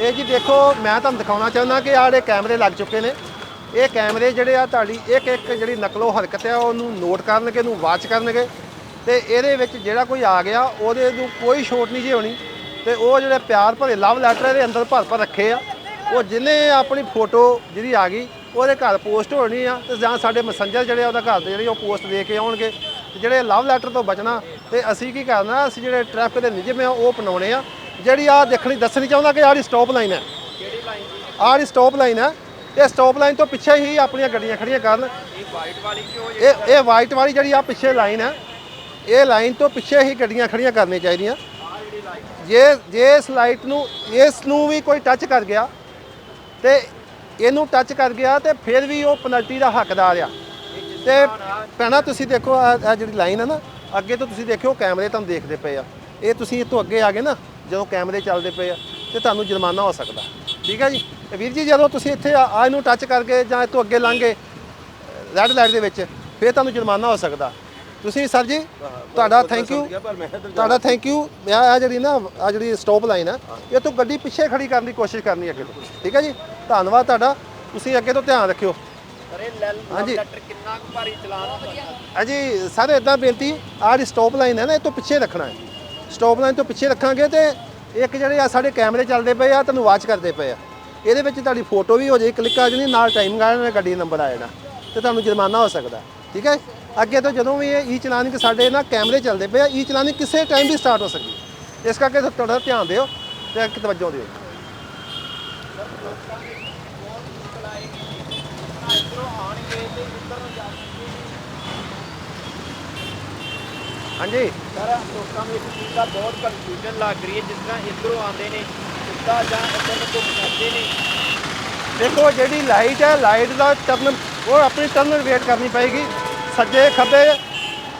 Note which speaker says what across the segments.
Speaker 1: ਇਹ ਜੀ ਦੇਖੋ, ਮੈਂ ਤੁਹਾਨੂੰ ਦਿਖਾਉਣਾ ਚਾਹੁੰਦਾ ਕਿ ਆਹ ਜਿਹੜੇ ਕੈਮਰੇ ਲੱਗ ਚੁੱਕੇ ਨੇ। ਇਹ ਕੈਮਰੇ ਜਿਹੜੇ ਆ ਤੁਹਾਡੀ ਇੱਕ ਇੱਕ ਜਿਹੜੀ ਨਕਲੋ ਹਰਕਤ ਆ, ਉਹਨੂੰ ਨੋਟ ਕਰਨਗੇ ਉਹਨੂੰ ਵਾਚ ਕਰਨਗੇ। ਤੇ ਇਹਦੇ ਵਿੱਚ ਜਿਹੜਾ ਕੋਈ ਆ ਗਿਆ, ਉਹਦੇ ਨੂੰ ਕੋਈ ਛੋਟ ਨਹੀਂ ਜੀ ਹੋਣੀ। ਤੇ ਉਹ ਜਿਹੜੇ ਪਿਆਰ ਭਰੇ ਲਵ ਲੈਟਰ ਇਹਦੇ ਅੰਦਰ ਭਰ ਭਰ ਰੱਖੇ ਆ। ਉਹ ਜਿਹਨੇ ਆਪਣੀ ਫੋਟੋ ਜਿਹੜੀ ਆ ਗਈ, ਉਹਦੇ ਘਰ ਪੋਸਟ ਹੋਣੀ ਆ ਤੇ ਜਾਂ ਸਾਡੇ ਮੈਸੇਂਜਰ ਜਿਹੜੇ ਆ ਉਹਦਾ ਘਰ ਦੇ ਜਿਹੜੇ ਉਹ ਪੋਸਟ ਦੇ ਕੇ ਆਉਣਗੇ। ਤੇ ਜਿਹੜੇ ਲਵ ਲੈਟਰ ਤੋਂ ਬਚਣਾ, ਤੇ ਅਸੀਂ ਕੀ ਕਰਨਾ, ਅਸੀਂ ਜਿਹੜੇ ਟ੍ਰੈਫਿਕ ਦੇ ਨਿਯਮ ਆ, ਉਹ ਅਪਣਾਉਣੇ ਆ। ਜਿਹੜੀ ਆ ਦੇਖਣੀ, ਦੱਸਣੀ ਚਾਹੁੰਦਾ ਕਿ ਆਹ ਸਟਾਪ ਲਾਈਨ ਹੈ।
Speaker 2: ਕਿਹੜੀ ਲਾਈਨ ਜੀ
Speaker 1: ਸਟਾਪ ਲਾਈਨ ਹੈ। ਇਹ ਸਟਾਪ ਲਾਈਨ ਤੋਂ ਪਿੱਛੇ ਹੀ ਆਪਣੀਆਂ ਗੱਡੀਆਂ ਖੜੀਆਂ ਕਰਨ।
Speaker 2: ਇਹ ਵਾਈਟ ਵਾਲੀ ਕਿਉਂ
Speaker 1: ਇਹ ਇਹ ਵਾਈਟ ਵਾਲੀ ਜਿਹੜੀ ਆ ਪਿੱਛੇ ਲਾਈਨ ਹੈ, ਇਹ ਲਾਈਨ ਤੋਂ ਪਿੱਛੇ ਹੀ ਗੱਡੀਆਂ ਖੜੀਆਂ ਕਰਨੀਆਂ ਚਾਹੀਦੀਆਂ। ਜੇ ਜੇ ਇਸ ਲਾਈਟ ਨੂੰ, ਇਸ ਨੂੰ ਵੀ ਕੋਈ ਟੱਚ ਕਰ ਗਿਆ ਤੇ ਇਹਨੂੰ ਟੱਚ ਕਰ ਗਿਆ ਤੇ ਫਿਰ ਵੀ ਉਹ ਪੈਨਲਟੀ ਦਾ ਹੱਕਦਾਰ ਆ। ਤੇ ਭੈਣਾ, ਤੁਸੀਂ ਦੇਖੋ ਆ ਜਿਹੜੀ ਲਾਈਨ ਹੈ ਨਾ, ਅੱਗੇ ਤੋਂ ਤੁਸੀਂ ਦੇਖਿਓ ਕੈਮਰੇ ਤੁਹਾਨੂੰ ਦੇਖਦੇ ਪਏ ਆ। ਇਹ ਤੁਸੀਂ ਇਤੋਂ ਅੱਗੇ ਆ ਗਏ ਨਾ ਜਦੋਂ ਕੈਮਰੇ ਚੱਲਦੇ ਪਏ ਆ ਤੇ ਤੁਹਾਨੂੰ ਜੁਰਮਾਨਾ ਹੋ ਸਕਦਾ। ਠੀਕ ਹੈ ਜੀ? ਤੇ ਵੀਰ ਜੀ ਜਦੋਂ ਤੁਸੀਂ ਇੱਥੇ ਆ ਆ ਇਹਨੂੰ ਟੱਚ ਕਰਕੇ ਜਾਂ ਇਤੋਂ ਅੱਗੇ ਲੰਘੇ ਰੈੱਡ ਲਾਈਟ ਦੇ ਵਿੱਚ ਫਿਰ ਤੁਹਾਨੂੰ ਜੁਰਮਾਨਾ ਹੋ ਸਕਦਾ। ਤੁਸੀਂ ਸਰ ਜੀ ਤੁਹਾਡਾ ਥੈਂਕ ਯੂ ਤੁਹਾਡਾ ਥੈਂਕ ਯੂ ਮੈਂ ਆ ਜਿਹੜੀ ਨਾ ਆ ਜਿਹੜੀ ਸਟਾਪ ਲਾਈਨ ਆ ਇਹ ਤੋਂ ਗੱਡੀ ਪਿੱਛੇ ਖੜੀ ਕਰਨ ਦੀ ਕੋਸ਼ਿਸ਼ ਕਰਨੀ ਅੱਗੇ ਤੋਂ। ਠੀਕ ਹੈ ਜੀ? ਧੰਨਵਾਦ ਤੁਹਾਡਾ ਤੁਸੀਂ ਅੱਗੇ ਤੋਂ ਧਿਆਨ ਰੱਖਿਓ।
Speaker 2: ਅਰੇ
Speaker 1: ਹਾਂਜੀ।
Speaker 2: ਲੈਟਰ ਕਿੰਨਾ ਕੁ ਭਾਰੀ ਚਲਾਨ ਹੁੰਦਾ
Speaker 1: ਅਜੀ ਸਰ ਇਦਾਂ ਬੇਨਤੀ ਆਹ ਜਿਹੜੀ ਸਟਾਪ ਲਾਈਨ ਹੈ ਨਾ ਇਹ ਤੋਂ ਪਿੱਛੇ ਰੱਖਣਾ ਹੈ। ਸਟਾਪ ਲਾਈਨ ਤੋਂ ਪਿੱਛੇ ਰੱਖਾਂਗੇ ਤੇ ਇੱਕ ਜਿਹੜੇ ਆ ਸਾਡੇ ਕੈਮਰੇ ਚੱਲਦੇ ਪਏ ਆ, ਤੁਹਾਨੂੰ ਵਾਚ ਕਰਦੇ ਪਏ ਆ। ਇਹਦੇ ਵਿੱਚ ਤੁਹਾਡੀ ਫੋਟੋ ਵੀ ਹੋ ਜਾਏ ਕਲਿੱਕ ਆ ਜਾਣੀ, ਨਾਲ ਟਾਈਮ ਆ ਜਾਣਾ ਗੱਡੀ ਨੰਬਰ ਆ ਜਾਣਾ ਤੇ ਤੁਹਾਨੂੰ ਜੁਰਮਾਨਾ ਹੋ ਸਕਦਾ। ਠੀਕ ਹੈ? ਅੱਗੇ ਤੋਂ ਜਦੋਂ ਵੀ ਇਹ ਈ ਚਲਾਨਿੰਗ ਸਾਡੇ ਨਾ ਕੈਮਰੇ ਚੱਲਦੇ ਪਏ ਆ ਈ ਚਲਾਨਿੰਗ ਕਿਸੇ ਟਾਈਮ ਵੀ ਸਟਾਰਟ ਹੋ ਸਕਦੀ ਇਸ ਕਰਕੇ ਤੁਹਾਡਾ ਧਿਆਨ ਦਿਓ ਤੇ ਤਵੱਜੋ ਦਿਓ।
Speaker 2: ਇਧਰੋਂ ਆਣਗੇ ਤੇ ਇੱਧਰ ਨੂੰ ਜਾਣਗੇ
Speaker 1: ਹਾਂਜੀ।
Speaker 2: ਸਰ ਲੋਕਾਂ ਨੂੰ ਇਸ ਚੀਜ਼ ਦਾ ਬਹੁਤ ਕਨਫਿਊਜ਼ਨ ਲੱਗ ਰਹੀ ਹੈ ਜਿਸ ਤਰ੍ਹਾਂ ਇੱਧਰੋਂ ਆਉਂਦੇ ਨੇ ਸਿੱਧਾ ਜਾਂ ਇੱਧਰ ਨੂੰ ਘੁੰਮ ਸਕਦੇ ਨੇ।
Speaker 1: ਦੇਖੋ ਜਿਹੜੀ ਲਾਈਟ ਹੈ ਲਾਈਟ ਦਾ ਟਰਨ ਉਹ ਆਪਣੀ ਟਰਨ ਵੇਟ ਕਰਨੀ ਪਏਗੀ। ਸੱਜੇ ਖੱਬੇ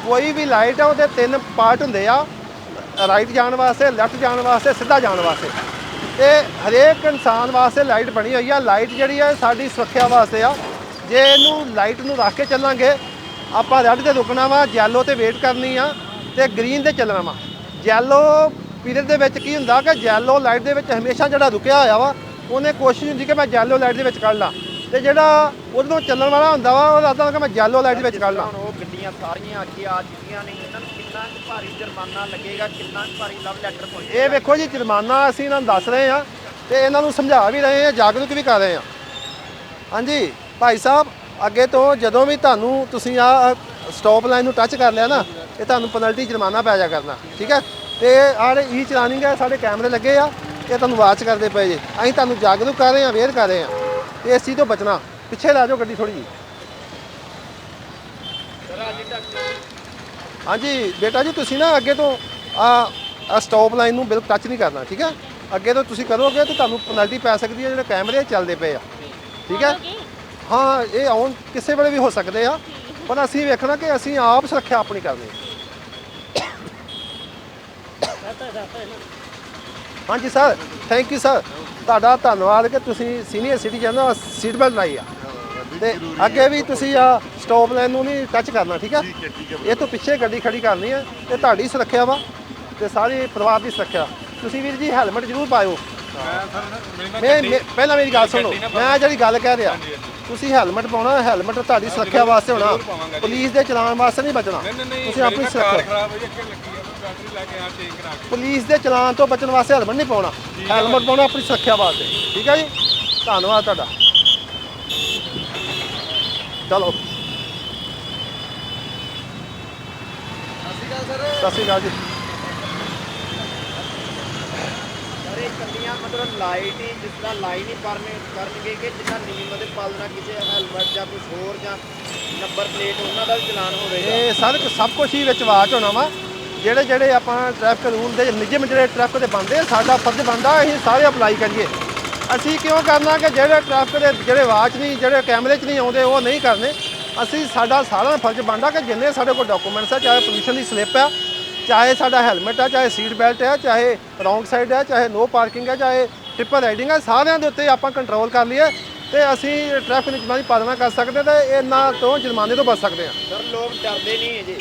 Speaker 1: ਕੋਈ ਵੀ ਲਾਈਟ ਹੈ ਉਹਦੇ ਤਿੰਨ ਪਾਰਟ ਹੁੰਦੇ ਆ। ਰਾਈਟ ਜਾਣ ਵਾਸਤੇ ਲੈਫਟ ਜਾਣ ਵਾਸਤੇ ਸਿੱਧਾ ਜਾਣ ਵਾਸਤੇ। ਤੇ ਹਰੇਕ ਇਨਸਾਨ ਵਾਸਤੇ ਲਾਈਟ ਬਣੀ ਹੋਈ ਆ। ਲਾਈਟ ਜਿਹੜੀ ਹੈ ਸਾਡੀ ਸੁਰੱਖਿਆ ਵਾਸਤੇ ਆ। ਜੇ ਇਹਨੂੰ ਲਾਈਟ ਨੂੰ ਰੱਖ ਕੇ ਚੱਲਾਂਗੇ ਆਪਾਂ ਰੈੱਡ ਤੇ ਰੁਕਣਾ ਵਾ ਯੈਲੋ ਤੇ ਵੇਟ ਕਰਨੀ ਆ। ਤੇ ਗ੍ਰੀਨ ਤੇ ਚੱਲਣਾ ਵਾ। ਯੈਲੋ ਪੀਰੀਅਡ ਦੇ ਵਿੱਚ ਕੀ ਹੁੰਦਾ ਕਿ ਯੈਲੋ ਲਾਈਟ ਦੇ ਵਿੱਚ ਹਮੇਸ਼ਾ ਜਿਹੜਾ ਰੁਕਿਆ ਹੋਇਆ ਵਾ ਉਹਨੇ ਕੋਸ਼ਿਸ਼ ਹੁੰਦੀ ਕਿ ਮੈਂ ਯੈਲੋ ਲਾਈਟ ਦੇ ਵਿੱਚ ਕੱਢ ਲਾਂ। ਤੇ ਜਿਹੜਾ ਉਹਦੇ ਚੱਲਣ ਵਾਲਾ ਹੁੰਦਾ ਵਾ ਉਹ ਲੱਗਦਾ ਕਿ ਮੈਂ ਯੈਲੋ ਲਾਈਟ ਦੇ ਵਿੱਚ ਕੱਢ ਲਾਂ।
Speaker 2: ਉਹ ਗੱਡੀਆਂ ਸਾਰੀਆਂ ਅੱਗੇ ਆ ਚੁੱਕੀਆਂ ਨੇ ਇਹਨਾਂ ਨੂੰ ਕਿੰਨਾ ਕੁ ਭਾਰੀ ਜੁਰਮਾਨਾ ਲੱਗੇਗਾ ਕਿੰਨਾ ਕੁ ਭਾਰੀ ਲਵ ਲੈਟਰ ਪਹੁੰਚੇਗਾ
Speaker 1: ਇਹ ਵੇਖੋ ਜੀ ਜੁਰਮਾਨਾ ਅਸੀਂ ਇਹਨਾਂ ਨੂੰ ਦੱਸ ਰਹੇ ਹਾਂ ਤੇ ਇਹਨਾਂ ਨੂੰ ਸਮਝਾ ਵੀ ਰਹੇ ਹਾਂ ਜਾਗਰੂਕ ਵੀ ਕਰ ਰਹੇ ਹਾਂ। ਹਾਂਜੀ ਭਾਈ ਸਾਹਿਬ ਅੱਗੇ ਤੋਂ ਜਦੋਂ ਵੀ ਤੁਹਾਨੂੰ ਤੁਸੀਂ ਆ ਸਟਾਪ ਲਾਈਨ ਨੂੰ ਟੱਚ ਕਰ ਲਿਆ ਨਾ ਇਹ ਤੁਹਾਨੂੰ ਪੈਨਲਟੀ ਜੁਰਮਾਨਾ ਪੈ ਜਾ ਕਰਨਾ, ਠੀਕ ਹੈ? ਤੇ ਆਹ ਈ ਚਲਾਨਿੰਗ ਹੈ, ਸਾਡੇ ਕੈਮਰੇ ਲੱਗੇ ਆ, ਇਹ ਤੁਹਾਨੂੰ ਵਾਚ ਕਰਦੇ ਪਏ ਜੀ। ਅਸੀਂ ਤੁਹਾਨੂੰ ਜਾਗਰੂਕ ਕਰ ਰਹੇ ਹਾਂ ਅਵੇਅਰ ਕਰ ਰਹੇ ਹਾਂ। ਤੇ ਇਸ ਚੀਜ਼ ਤੋਂ ਬਚਣਾ, ਪਿੱਛੇ ਲੈ ਜਾਓ ਗੱਡੀ ਥੋੜੀ ਜੀ ਹਾਂਜੀ, ਬੇਟਾ ਜੀ, ਤੁਸੀਂ ਨਾ ਅੱਗੇ ਤੋਂ ਆ ਆ ਸਟਾਪ ਲਾਈਨ ਨੂੰ ਬਿਲਕੁਲ ਟੱਚ ਨਹੀਂ ਕਰਨਾ, ਠੀਕ ਹੈ? ਅੱਗੇ ਤੋਂ ਤੁਸੀਂ ਕਰੋਗੇ ਤਾਂ ਤੁਹਾਨੂੰ ਪੈਨਲਟੀ ਪੈ ਸਕਦੀ ਹੈ, ਜਿਹੜੇ ਕੈਮਰੇ ਚੱਲਦੇ ਪਏ ਆ, ਠੀਕ ਹੈ? ਹਾਂ ਇਹ ਆਉਣ ਕਿਸੇ ਵੇਲੇ ਵੀ ਹੋ ਸਕਦੇ ਆ। ਪਰ ਅਸੀਂ ਵੇਖਣਾ ਕਿ ਅਸੀਂ ਆਪ ਸੁਰੱਖਿਆ ਆਪਣੀ ਕਰਨੀ। ਹਾਂਜੀ ਸਰ ਥੈਂਕ ਯੂ ਸਰ। ਤੁਹਾਡਾ ਧੰਨਵਾਦ ਕਿ ਤੁਸੀਂ ਸੀਨੀਅਰ ਸਿਟੀਜ਼ਨ ਹੋ ਸੀਟ ਬੈਲਟ ਲਾਈ ਆ। ਤੇ ਅੱਗੇ ਵੀ ਤੁਸੀਂ ਆ ਸਟਾਪ ਲਾਈਨ ਨੂੰ ਨਹੀਂ ਟੱਚ ਕਰਨਾ ਠੀਕ ਹੈ ਇਹ ਤੋਂ ਪਿੱਛੇ ਗੱਡੀ ਖੜੀ ਕਰਨੀ ਹੈ ਤੇ ਤੁਹਾਡੀ ਸੁਰੱਖਿਆ ਵਾ ਤੇ ਸਾਰੇ ਪਰਿਵਾਰ ਦੀ ਸੁਰੱਖਿਆ। ਤੁਸੀਂ ਵੀਰ ਜੀ ਹੈਲਮਟ ਜ਼ਰੂਰ ਪਾਇਓ। ਮੈਂ- ਪਹਿਲਾਂ ਮੇਰੀ ਗੱਲ ਸੁਣੋ। ਮੈਂ ਜਿਹੜੀ ਗੱਲ ਕਹਿ ਰਿਹਾ ਤੁਸੀਂ ਹੈਲਮਟ ਪਾਉਣਾ ਹੈਲਮਟ ਤੁਹਾਡੀ ਸੁਰੱਖਿਆ ਵਾਸਤੇ ਹੋਣਾ। ਪੁਲਿਸ ਦੇ ਚਲਾਨ ਵਾਸਤੇ ਨਹੀਂ ਬਚਣਾ। ਤੁਸੀਂ ਆਪਣੀ ਸੁਰੱਖਿਆ ਪੁਲਿਸ ਦੇ ਚਲਾਨ ਤੋਂ ਬਚਣ ਵਾਸਤੇ ਹੈਲਮਟ ਨਹੀਂ ਪਾਉਣਾ। ਹੈਲਮਟ ਪਾਉਣਾ ਆਪਣੀ ਸੁਰੱਖਿਆ ਵਾਸਤੇ। ਠੀਕ ਹੈ ਜੀ? ਧੰਨਵਾਦ ਤੁਹਾਡਾ। ਚਲੋ। ਸਤਿ ਸ਼੍ਰੀ ਅਕਾਲ ਜੀ।
Speaker 2: ਸਾਰੇ ਕੱਲੀਆਂ ਮਤਲਬ ਲਾਈਟ ਹੀ, ਜਿਸ ਤਰ੍ਹਾਂ ਲਾਈਨ ਹੀ ਕਰਨੇ ਕਰਨਗੇ ਕਿ ਜਿੰਨਾ ਨਿਯਮ ਦੇ ਪਾਲਣਾ ਕਿਸੇ ਹੈਲਮਟ ਜਾਂ ਕੁਝ ਹੋਰ ਜਾਂ ਨੰਬਰ ਪਲੇਟ ਉਹਨਾਂ ਦਾ ਵੀ ਚਲਾਨ ਹੋਵੇਗਾ।
Speaker 1: ਇਹ ਸਰ ਸਭ ਕੁਝ ਹੀ ਵਿੱਚ ਵਾਚ ਹੋਣਾ ਵਾ। ਜਿਹੜੇ ਜਿਹੜੇ ਆਪਾਂ ਟ੍ਰੈਫਿਕ ਰੂਲ ਦੇ ਨਿਯਮ ਜਿਹੜੇ ਟ੍ਰੈਫਿਕ ਦੇ ਬਣਦੇ ਸਾਡਾ ਫਰਜ਼ ਬਣਦਾ ਅਸੀਂ ਸਾਰੇ ਅਪਲਾਈ ਕਰੀਏ। ਅਸੀਂ ਕਿਉਂ ਕਰਨਾ ਕਿ ਜਿਹੜੇ ਟ੍ਰੈਫਿਕ ਦੇ ਜਿਹੜੇ ਵਾਚ ਨਹੀਂ, ਜਿਹੜੇ ਕੈਮਰੇ 'ਚ ਨਹੀਂ ਆਉਂਦੇ, ਉਹ ਨਹੀਂ ਕਰਨੇ। ਅਸੀਂ ਸਾਡਾ ਸਾਰਾ ਫਰਜ਼ ਬਣਦਾ ਕਿ ਜਿੰਨੇ ਸਾਡੇ ਕੋਲ ਡਾਕੂਮੈਂਟਸ ਆ, ਚਾਹੇ ਪੋਲੂਸ਼ਨ ਦੀ ਸਲਿੱਪ ਆ ਚਾਹੇ ਸਾਡਾ ਹੈਲਮਟ ਆ ਚਾਹੇ ਸੀਟ ਬੈਲਟ ਆ ਚਾਹੇ ਰੌਂਗ ਸਾਈਡ ਆ ਚਾਹੇ ਨੋ ਪਾਰਕਿੰਗ ਆ ਚਾਹੇ ਟ੍ਰਿਪਲ ਰਾਈਡਿੰਗ ਆ ਸਾਰਿਆਂ ਦੇ ਉੱਤੇ ਆਪਾਂ ਕੰਟਰੋਲ ਕਰ ਲਈਏ ਤੇ ਅਸੀਂ ਟ੍ਰੈਫਿਕ ਨਿਯਮਾਂ ਦੀ ਪਾਲਣਾ ਕਰ ਸਕਦੇ ਤੇ ਇਹਨਾਂ ਤੋਂ ਜੁਰਮਾਨੇ ਤੋਂ ਬਚ ਸਕਦੇ ਹਾਂ
Speaker 2: ਸਰ ਲੋਕ ਡਰਦੇ ਨਹੀਂ ਅਜੇ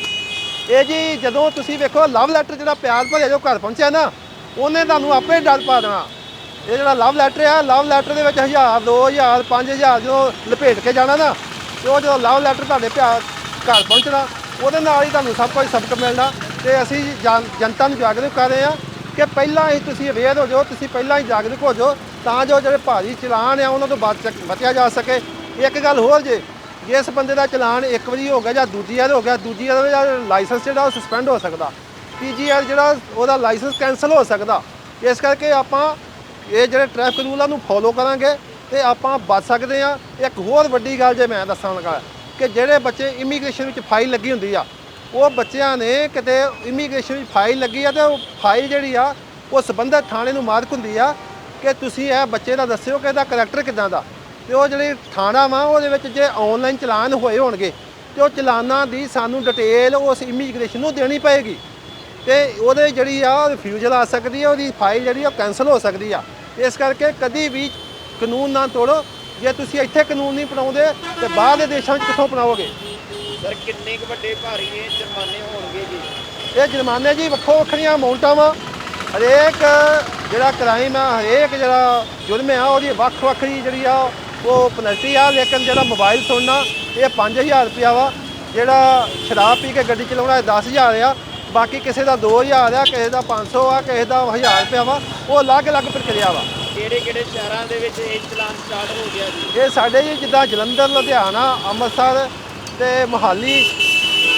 Speaker 1: ਇਹ ਜੀ ਜਦੋਂ ਤੁਸੀਂ ਵੇਖੋ ਲਵ ਲੈਟਰ ਜਿਹੜਾ ਪਿਆਰ ਭਰਿਆ ਜੋ ਘਰ ਪਹੁੰਚਿਆ ਨਾ ਉਹਨੇ ਤੁਹਾਨੂੰ ਆਪੇ ਡਰ ਪਾ ਦੇਣਾ। ਇਹ ਜਿਹੜਾ ਲਵ ਲੈਟਰ ਆ ਲਵ ਲੈਟਰ ਦੇ ਵਿੱਚ 1000 2000 5000 ਜਦੋਂ ਲਪੇਟ ਕੇ ਜਾਣਾ ਨਾ ਤੇ ਉਹ ਜਦੋਂ ਲਵ ਲੈਟਰ ਤੁਹਾਡੇ ਪਿਆ ਘਰ ਪਹੁੰਚਣਾ ਉਹਦੇ ਨਾਲ ਹੀ ਤੁਹਾਨੂੰ ਸਭ ਕੁਝ ਸਬਕ ਮਿਲਣਾ। ਤੇ ਅਸੀਂ ਜਨ- ਜਨਤਾ ਨੂੰ ਜਾਗਰੂਕ ਕਰ ਰਹੇ ਆ ਕਿ ਪਹਿਲਾਂ ਹੀ ਤੁਸੀਂ ਅਵੇਅਰ ਹੋ ਜਾਓ, ਤੁਸੀਂ ਪਹਿਲਾਂ ਹੀ ਜਾਗਰੂਕ ਹੋ ਜਾਓ ਤਾਂ ਜੋ ਜਿਹੜੇ ਭਾਰੀ ਚਲਾਨ ਆ ਉਹਨਾਂ ਤੋਂ ਬਚ ਸਕ- ਬਚਿਆ ਜਾ ਸਕੇ। ਇੱਕ ਗੱਲ ਹੋਰ ਜੇ ਜਿਸ ਬੰਦੇ ਦਾ ਚਲਾਨ ਇੱਕ ਵਾਰੀ ਹੋ ਗਿਆ ਜਾਂ ਦੂਜੀ ਵਾਰ ਹੋ ਗਿਆ, ਦੂਜੀ ਵਾਰ ਦਾ ਲਾਇਸੈਂਸ ਜਿਹੜਾ ਉਹ ਸਸਪੈਂਡ ਹੋ ਸਕਦਾ, ਤੀਜੀ ਵਾਰ ਜਿਹੜਾ ਉਹਦਾ ਲਾਇਸੈਂਸ ਕੈਨਸਲ ਹੋ ਸਕਦਾ। ਇਸ ਕਰਕੇ ਆਪਾਂ ਇਹ ਜਿਹੜੇ ਟ੍ਰੈਫਿਕ ਰੂਲਾਂ ਨੂੰ ਫੋਲੋ ਕਰਾਂਗੇ ਤੇ ਆਪਾਂ ਬਚ ਸਕਦੇ ਆ ਇੱਕ ਹੋਰ ਵੱਡੀ ਗੱਲ ਜੇ ਮੈਂ ਦੱਸਣ ਲੱਗਾ, ਕਿ ਜਿਹੜੇ ਬੱਚੇ ਇਮੀਗ੍ਰੇਸ਼ਨ ਵਿੱਚ ਫਾਈਲ ਲੱਗੀ ਹੁੰਦੀ ਆ ਉਹ ਬੱਚਿਆਂ ਨੇ ਕਿਤੇ ਇਮੀਗ੍ਰੇਸ਼ਨ ਵਿੱਚ ਫਾਈਲ ਲੱਗੀ ਆ ਤੇ ਉਹ ਫਾਈਲ ਜਿਹੜੀ ਆ, ਉਹ ਸਬੰਧਤ ਥਾਣੇ ਨੂੰ ਮਾਰਕ ਹੁੰਦੀ ਆ ਕਿ ਤੁਸੀਂ ਇਹ ਬੱਚੇ ਦਾ ਦੱਸਿਓ ਕਿ ਇਹਦਾ ਕਰੈਕਟਰ ਕਿਦਾਂ ਦਾ। ਤੇ ਉਹ ਜਿਹੜੀ ਥਾਣਾ ਵਾ, ਉਹਦੇ ਵਿੱਚ ਜੇ ਆਨਲਾਈਨ ਚਲਾਨ ਹੋਏ ਹੋਣਗੇ, ਤੇ ਉਹ ਚਲਾਨਾਂ ਦੀ ਸਾਨੂੰ ਡਿਟੇਲ ਉਸ ਇਮੀਗ੍ਰੇਸ਼ਨ ਨੂੰ ਦੇਣੀ ਪਏਗੀ। ਤੇ ਉਹਦੇ ਜਿਹੜੀ ਆ ਰਿਫਿਊਜ਼ਲ ਆ ਸਕਦੀ ਆ, ਉਹਦੀ ਫਾਈਲ ਜਿਹੜੀ ਆ ਕੈਨਸਲ ਹੋ ਸਕਦੀ ਆ। ਇਸ ਕਰਕੇ ਕਦੀ ਵੀ ਕਾਨੂੰਨ ਨਾ ਤੋੜੋ। ਜੇ ਤੁਸੀਂ ਇੱਥੇ ਕਾਨੂੰਨ ਨਹੀਂ ਬਣਾਉਂਦੇ, ਤੇ ਬਾਹਰ ਦੇ ਦੇਸ਼ਾਂ 'ਚ ਕਿੱਥੋਂ ਬਣਾਓਗੇ?
Speaker 2: ਸਰ ਕਿੰਨੇ ਕੁ ਵੱਡੇ ਭਾਰੀ ਇਹ ਜੁਰਮਾਨੇ ਹੋਣਗੇ ਜੀ?
Speaker 1: ਇਹ ਜੁਰਮਾਨੇ ਜੀ ਵੱਖੋ ਵੱਖਰੀਆਂ ਅਮਾਉਂਟਾਂ ਵਾ। ਹਰੇਕ ਜਿਹੜਾ ਕ੍ਰਾਈਮ ਆ ਹਰੇਕ ਜਿਹੜਾ ਜੁਰਮ ਆ ਉਹਦੀ ਵੱਖ ਵੱਖਰੀ ਜਿਹੜੀ ਆ ਉਹ ਪੈਨਲਟੀ ਆ। ਲੇਕਿਨ ਜਿਹੜਾ ਮੋਬਾਈਲ ਸੁਣਨਾ ਇਹ 5000 ਰੁਪਿਆ ਵਾ। ਜਿਹੜਾ ਸ਼ਰਾਬ ਪੀ ਕੇ ਗੱਡੀ ਚਲਾਉਣਾ ਇਹ 10000 ਆ। ਬਾਕੀ ਕਿਸੇ ਦਾ 2000 ਆ ਕਿਸੇ ਦਾ 500 ਆ ਕਿਸੇ ਦਾ 1000 ਰੁਪਿਆ ਵਾ। ਉਹ ਅਲੱਗ-ਅਲੱਗ ਪ੍ਰਕਿਰਿਆ ਵਾ।
Speaker 2: ਕਿਹੜੇ ਕਿਹੜੇ ਸ਼ਹਿਰਾਂ ਦੇ ਵਿੱਚ ਇਹ ਚਲਾਨ ਸਟਾਰਟ ਹੋ ਗਿਆ ਜੀ?
Speaker 1: ਇਹ ਸਾਡੇ ਜੀ ਜਿੱਦਾਂ ਜਲੰਧਰ ਲੁਧਿਆਣਾ ਅੰਮ੍ਰਿਤਸਰ ਤੇ ਮੋਹਾਲੀ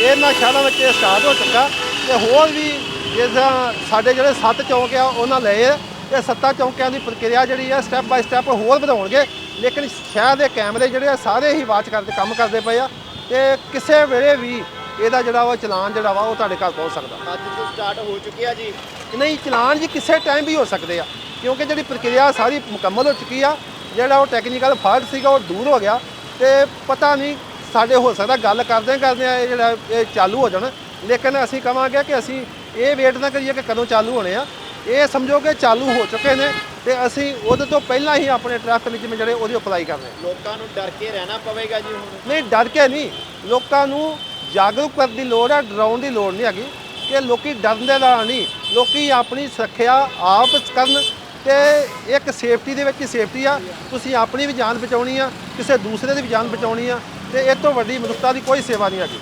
Speaker 1: ਇਹਨਾਂ ਸ਼ਹਿਰਾਂ ਵਿੱਚ ਇਹ ਸਟਾਰਟ ਹੋ ਚੁੱਕਾ ਤੇ ਹੋਰ ਵੀ ਜਿੱਦਾਂ ਸਾਡੇ ਜਿਹੜੇ ਸੱਤ ਚੌਂਕ ਆ ਉਹਨਾਂ ਲਏ ਤੇ ਸੱਤਾਂ ਚੌਂਕਿਆਂ ਦੀ ਪ੍ਰਕਿਰਿਆ ਜਿਹੜੀ ਆ ਸਟੈਪ ਬਾਈ ਸਟੈਪ ਹੋਰ ਵਧਾਉਣਗੇ। ਲੇਕਿਨ ਸ਼ਹਿਰ ਦੇ ਕੈਮਰੇ ਜਿਹੜੇ ਆ ਸਾਰੇ ਹੀ ਵਾਚ ਕਰਦੇ ਕੰਮ ਕਰਦੇ ਪਏ ਆ ਤੇ ਕਿਸੇ ਵੇਲੇ ਵੀ ਇਹਦਾ ਜਿਹੜਾ ਵਾ ਚਲਾਨ ਜਿਹੜਾ ਵਾ ਉਹ ਤੁਹਾਡੇ ਘਰ ਪਹੁੰਚ ਸਕਦਾ।
Speaker 2: ਅੱਜ ਤੋਂ ਸਟਾਰਟ ਹੋ ਚੁੱਕਿਆ ਜੀ।
Speaker 1: ਨਹੀਂ ਚਲਾਨ ਜੀ ਕਿਸੇ ਟਾਈਮ ਵੀ ਹੋ ਸਕਦੇ ਆ ਕਿਉਂਕਿ ਜਿਹੜੀ ਪ੍ਰਕਿਰਿਆ ਸਾਰੀ ਮੁਕੰਮਲ ਹੋ ਚੁੱਕੀ ਆ। ਜਿਹੜਾ ਉਹ ਟੈਕਨੀਕਲ ਫਾਲਟ ਸੀਗਾ ਉਹ ਦੂਰ ਹੋ ਗਿਆ ਤੇ ਪਤਾ ਨਹੀਂ ਸਾਡੇ ਹੋ ਸਕਦਾ ਗੱਲ ਕਰਦੇ ਕਰਦੇ ਆ ਇਹ ਜਿਹੜਾ ਇਹ ਚਾਲੂ ਹੋ ਜਾਣ। ਲੇਕਿਨ ਅਸੀਂ ਕਵਾਂਗੇ ਕਿ ਅਸੀਂ ਇਹ ਵੇਟ ਨਾ ਕਰੀਏ ਕਿ ਕਦੋਂ ਚਾਲੂ ਹੋਣੇ ਆ। ਇਹ ਸਮਝੋ ਕਿ ਚਾਲੂ ਹੋ ਚੁੱਕੇ ਨੇ ਤੇ ਅਸੀਂ ਉਹਦੇ ਤੋਂ ਪਹਿਲਾਂ ਹੀ ਆਪਣੇ ਟ੍ਰੈਫਿਕ ਨਿਯਮ ਜਿਹੜੇ ਉਹਦੀ ਅਪਲਾਈ ਕਰਨੇ ਆ।
Speaker 2: ਲੋਕਾਂ ਨੂੰ ਡਰ ਕੇ ਰਹਿਣਾ ਪਵੇਗਾ ਜੀ ਹੁਣ।
Speaker 1: ਨਹੀਂ ਡਰ ਕੇ ਨਹੀਂ। ਲੋਕਾਂ ਨੂੰ ਜਾਗਰੂਕ ਕਰਨ ਦੀ ਲੋੜ ਹੈ ਡਰਾਉਣ ਦੀ ਲੋੜ ਨਹੀਂ ਹੈਗੀ। ਕਿ ਲੋਕੀ ਡਰਨ ਦੇ ਨਾਲ ਨਹੀਂ ਲੋਕੀ ਆਪਣੀ ਸੁਰੱਖਿਆ ਆਪ ਕਰਨ ਤੇ ਇੱਕ ਸੇਫਟੀ ਦੇ ਵਿੱਚ ਸੇਫਟੀ ਆ। ਤੁਸੀਂ ਆਪਣੀ ਵੀ ਜਾਨ ਬਚਾਉਣੀ ਆ ਕਿਸੇ ਦੂਸਰੇ ਦੀ ਵੀ ਜਾਨ ਬਚਾਉਣੀ ਆ। ਤੇ ਇਹ ਤੋਂ ਵੱਡੀ ਮਨੁੱਖਤਾ ਦੀ ਕੋਈ ਸੇਵਾ ਨਹੀਂ ਹੈਗੀ।